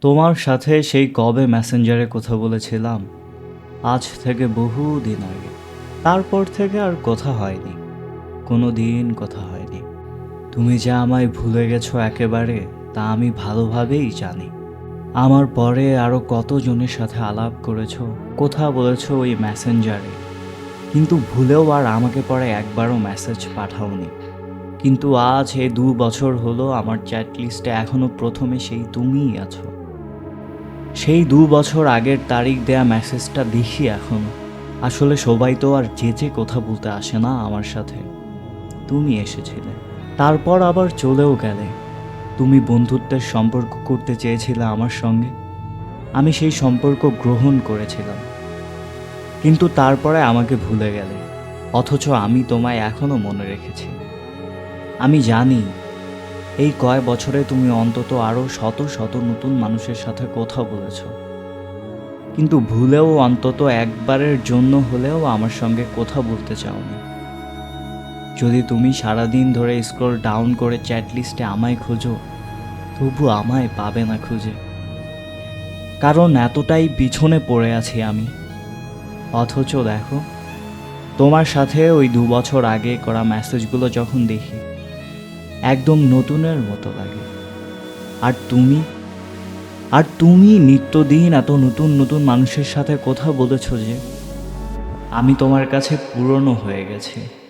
তোমার সাথে সেই কবে মেসেঞ্জারে কথা বলেছিলাম? আজ থেকে বহু দিন আগে। তারপর থেকে আর কথা হয়নি। কোনো দিন কথা হয়নি। তুমি যে আমায় ভুলে গেছো একেবারে, তা আমি ভালোভাবেই জানি। আমার পরে আরও কতজনের সাথে আলাপ করেছ, কথা বলেছ ওই মেসেঞ্জারে কিন্তু ভুলেও আর আমাকে পরে একবারও মেসেজ পাঠাওনি। কিন্তু আজ এই দু বছর হলো আমার চ্যাট লিস্টে এখনও প্রথমে সেই তুমিই আছো। সেই দু বছর আগের তারিখ দেয়া মেসেজটা দেখি এখন। আসলে সবাই তো আর যেচে কথা বলতে আসে না আমার সাথে। তুমি এসেছিলে। তারপর আবার চলেও গেলে। তুমি বন্ধুত্বের সম্পর্ক করতে চেয়েছিলে আমার সঙ্গে। আমি সেই সম্পর্ক গ্রহণ করেছিলাম। কিন্তু তারপরে আমাকে ভুলে গেলে। অথচ আমি তোমায় এখনও মনে রেখেছি। আমি জানি এই কয় বছরে তুমি অন্তত আরও শত শত নতুন মানুষের সাথে কথা বলেছ কিন্তু ভুলেও অন্তত একবারের জন্য হলেও আমার সঙ্গে কথা বলতে চাওনি। যদি তুমি সারাদিন ধরে স্ক্রল ডাউন করে চ্যাট লিস্টে আমায় খোঁজো, তবু আমায় পাবে না খুঁজে। কারণ এতটাই পিছনে পড়ে আছি আমি। অথচ দেখো, তোমার সাথে ওই দু বছর আগে করা মেসেজগুলো যখন দেখি একদম নতুনের মতো লাগে। আর তুমি? আর তুমি নিত্যদিন এত নতুন নতুন মানুষের সাথে কথা বলেছ যে, আমি তোমার কাছে পুরনো হয়ে গেছি।